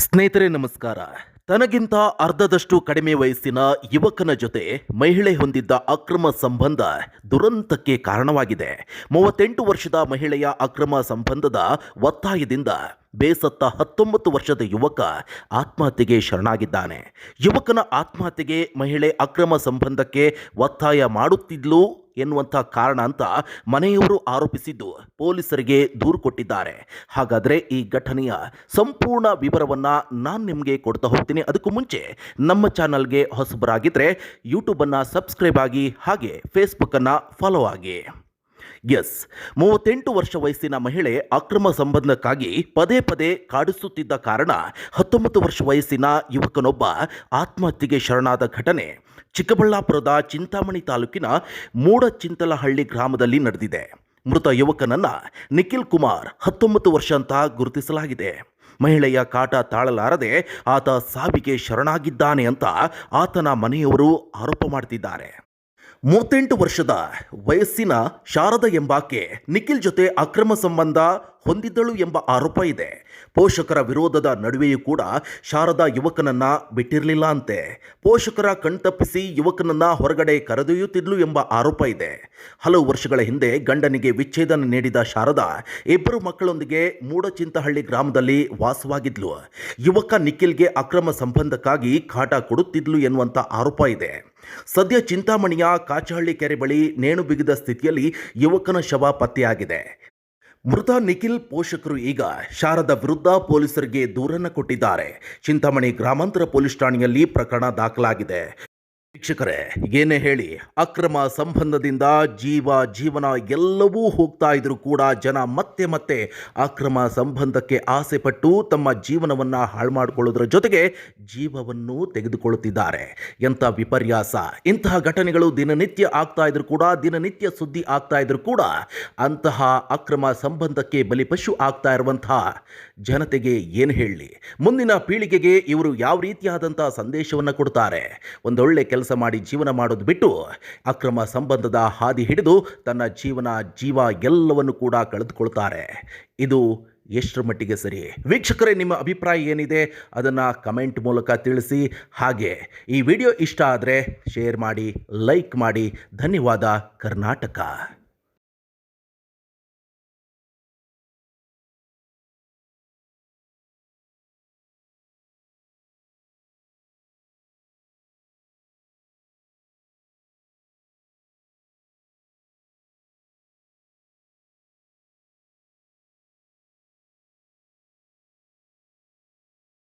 ಸ್ನೇಹಿತರೆ ನಮಸ್ಕಾರ. ತನಗಿಂತ ಅರ್ಧದಷ್ಟು ಕಡಿಮೆ ವಯಸ್ಸಿನ ಯುವಕನ ಜೊತೆ ಮಹಿಳೆ ಹೊಂದಿದ್ದ ಅಕ್ರಮ ಸಂಬಂಧ ದುರಂತಕ್ಕೆ ಕಾರಣವಾಗಿದೆ. ಮೂವತ್ತೆಂಟು ವರ್ಷದ ಮಹಿಳೆಯ ಅಕ್ರಮ ಸಂಬಂಧದ ಒತ್ತಾಯದಿಂದ ಬೇಸತ್ತ ಹತ್ತೊಂಬತ್ತು ವರ್ಷದ ಯುವಕ ಆತ್ಮಹತ್ಯೆಗೆ ಶರಣಾಗಿದ್ದಾನೆ. ಯುವಕನ ಆತ್ಮಹತ್ಯೆಗೆ ಮಹಿಳೆ ಅಕ್ರಮ ಸಂಬಂಧಕ್ಕೆ ಒತ್ತಾಯ ಮಾಡುತ್ತಿದ್ಲು ಎನ್ನುವಂಥ ಕಾರಣ ಅಂತ ಮನೆಯವರು ಆರೋಪಿಸಿದ್ದು ಪೊಲೀಸರಿಗೆ ದೂರು ಕೊಟ್ಟಿದ್ದಾರೆ. ಹಾಗಾದರೆ ಈ ಘಟನೆಯ ಸಂಪೂರ್ಣ ವಿವರವನ್ನು ನಾನು ನಿಮಗೆ ಕೊಡ್ತಾ ಹೋಗ್ತೀನಿ. ಅದಕ್ಕೂ ಮುಂಚೆ ನಮ್ಮ ಚಾನಲ್ಗೆ ಹೊಸಬರಾಗಿದ್ದರೆ ಯೂಟ್ಯೂಬನ್ನು ಸಬ್ಸ್ಕ್ರೈಬ್ ಆಗಿ, ಹಾಗೆ ಫೇಸ್ಬುಕ್ಕನ್ನು ಫಾಲೋ ಆಗಿ. ಎಸ್ ಮೂವತ್ತೆಂಟು ವರ್ಷ ವಯಸ್ಸಿನ ಮಹಿಳೆ ಅಕ್ರಮ ಸಂಬಂಧಕ್ಕಾಗಿ ಪದೇ ಪದೇ ಕಾಡಿಸುತ್ತಿದ್ದ ಕಾರಣ ಹತ್ತೊಂಬತ್ತು ವರ್ಷ ವಯಸ್ಸಿನ ಯುವಕನೊಬ್ಬ ಆತ್ಮಹತ್ಯೆಗೆ ಶರಣಾದ ಘಟನೆ ಚಿಕ್ಕಬಳ್ಳಾಪುರದ ಚಿಂತಾಮಣಿ ತಾಲೂಕಿನ ಮೂಡಚಿಂತಲಹಳ್ಳಿ ಗ್ರಾಮದಲ್ಲಿ ನಡೆದಿದೆ. ಮೃತ ಯುವಕನನ್ನ ನಿಖಿಲ್ ಕುಮಾರ್ ಹತ್ತೊಂಬತ್ತು ವರ್ಷ ಅಂತ ಗುರುತಿಸಲಾಗಿದೆ. ಮಹಿಳೆಯ ಕಾಟ ತಾಳಲಾರದೆ ಆತ ಸಾವಿಗೆ ಶರಣಾಗಿದ್ದಾನೆ ಅಂತ ಆತನ ಮನೆಯವರು ಆರೋಪ ಮಾಡ್ತಿದ್ದಾರೆ. ಮೂವತ್ತೆಂಟು ವರ್ಷದ ವಯಸ್ಸಿನ ಶಾರದ ಎಂಬಾಕೆ ನಿಖಿಲ್ ಜೊತೆ ಅಕ್ರಮ ಸಂಬಂಧ ಹೊಂದಿದ್ದಳು ಎಂಬ ಆರೋಪ ಇದೆ. ಪೋಷಕರ ವಿರೋಧದ ನಡುವೆಯೂ ಕೂಡ ಶಾರದಾ ಯುವಕನನ್ನ ಬಿಟ್ಟಿರಲಿಲ್ಲ ಅಂತೆ. ಪೋಷಕರ ಕಣ್ತಪ್ಪಿಸಿ ಯುವಕನನ್ನ ಹೊರಗಡೆ ಕರೆದೊಯ್ಯುತ್ತಿದ್ಲು ಎಂಬ ಆರೋಪ ಇದೆ. ಹಲವು ವರ್ಷಗಳ ಹಿಂದೆ ಗಂಡನಿಗೆ ವಿಚ್ಛೇದನ ನೀಡಿದ ಶಾರದಾ ಇಬ್ಬರು ಮಕ್ಕಳೊಂದಿಗೆ ಮೂಡಚಿಂತಹಳ್ಳಿ ಗ್ರಾಮದಲ್ಲಿ ವಾಸವಾಗಿದ್ಲು. ಯುವಕ ನಿಖಿಲ್ಗೆ ಅಕ್ರಮ ಸಂಬಂಧಕ್ಕಾಗಿ ಕಾಟ ಕೊಡುತ್ತಿದ್ಲು ಎನ್ನುವಂಥ ಆರೋಪ ಇದೆ. ಸದ್ಯ ಚಿಂತಾಮಣಿಯ ಕಾಚಹಳ್ಳಿ ಕೆರೆ ಬಳಿ ನೇಣು ಬಿಗಿದ ಸ್ಥಿತಿಯಲ್ಲಿ ಯುವಕನ ಶವ ಪತ್ತೆಯಾಗಿದೆ. ಮೃತ ನಿಖಿಲ್ ಪೋಷಕರು ಈಗ ಶಾರದ ವಿರುದ್ಧ ಪೊಲೀಸರಿಗೆ ದೂರನ್ನು ಕೊಟ್ಟಿದ್ದಾರೆ. ಚಿಂತಾಮಣಿ ಗ್ರಾಮಾಂತರ ಪೊಲೀಸ್ ಠಾಣೆಯಲ್ಲಿ ಪ್ರಕರಣ ದಾಖಲಾಗಿದೆ. ವೀಕ್ಷಕರೇ, ಏನೇ ಹೇಳಿ, ಅಕ್ರಮ ಸಂಬಂಧದಿಂದ ಜೀವ ಜೀವನ ಎಲ್ಲವೂ ಹೋಗ್ತಾ ಇದ್ರು ಕೂಡ ಜನ ಮತ್ತೆ ಮತ್ತೆ ಅಕ್ರಮ ಸಂಬಂಧಕ್ಕೆ ಆಸೆಪಟ್ಟು ತಮ್ಮ ಜೀವನವನ್ನ ಹಾಳು ಮಾಡಿಕೊಳ್ಳೋದ್ರ ಜೊತೆಗೆ ಜೀವವನ್ನು ತೆಗೆದುಕೊಳ್ಳುತ್ತಿದ್ದಾರೆ. ಎಂಥ ವಿಪರ್ಯಾಸ. ಇಂತಹ ಘಟನೆಗಳು ದಿನನಿತ್ಯ ಆಗ್ತಾ ಇದ್ರು ಕೂಡ, ದಿನನಿತ್ಯ ಸುದ್ದಿ ಆಗ್ತಾ ಇದ್ರು ಕೂಡ ಅಂತಹ ಅಕ್ರಮ ಸಂಬಂಧಕ್ಕೆ ಬಲಿಪಶು ಆಗ್ತಾ ಇರುವಂತಹ ಜನತೆಗೆ ಏನು ಹೇಳಿ? ಮುಂದಿನ ಪೀಳಿಗೆಗೆ ಇವರು ಯಾವ ರೀತಿಯಾದಂಥ ಸಂದೇಶವನ್ನು ಕೊಡ್ತಾರೆ? ಒಂದೊಳ್ಳೆ ಕೆಲಸ ಮಾಡಿ ಜೀವನ ಮಾಡೋದು ಬಿಟ್ಟು ಅಕ್ರಮ ಸಂಬಂಧದ ಹಾದಿ ಹಿಡಿದು ತನ್ನ ಜೀವನ ಜೀವ ಎಲ್ಲವನ್ನು ಕೂಡ ಕಳೆದುಕೊಳ್ತಾರೆ. ಇದು ಎಷ್ಟರ ಮಟ್ಟಿಗೆ ಸರಿ? ವೀಕ್ಷಕರೇ, ನಿಮ್ಮ ಅಭಿಪ್ರಾಯ ಏನಿದೆ? ಅದನ್ನು ಕಮೆಂಟ್ ಮೂಲಕ ತಿಳಿಸಿ. ಹಾಗೆ, ಈ ವಿಡಿಯೋ ಇಷ್ಟ ಆದರೆ ಶೇರ್ ಮಾಡಿ, ಲೈಕ್ ಮಾಡಿ. ಧನ್ಯವಾದ, ಕರ್ನಾಟಕ.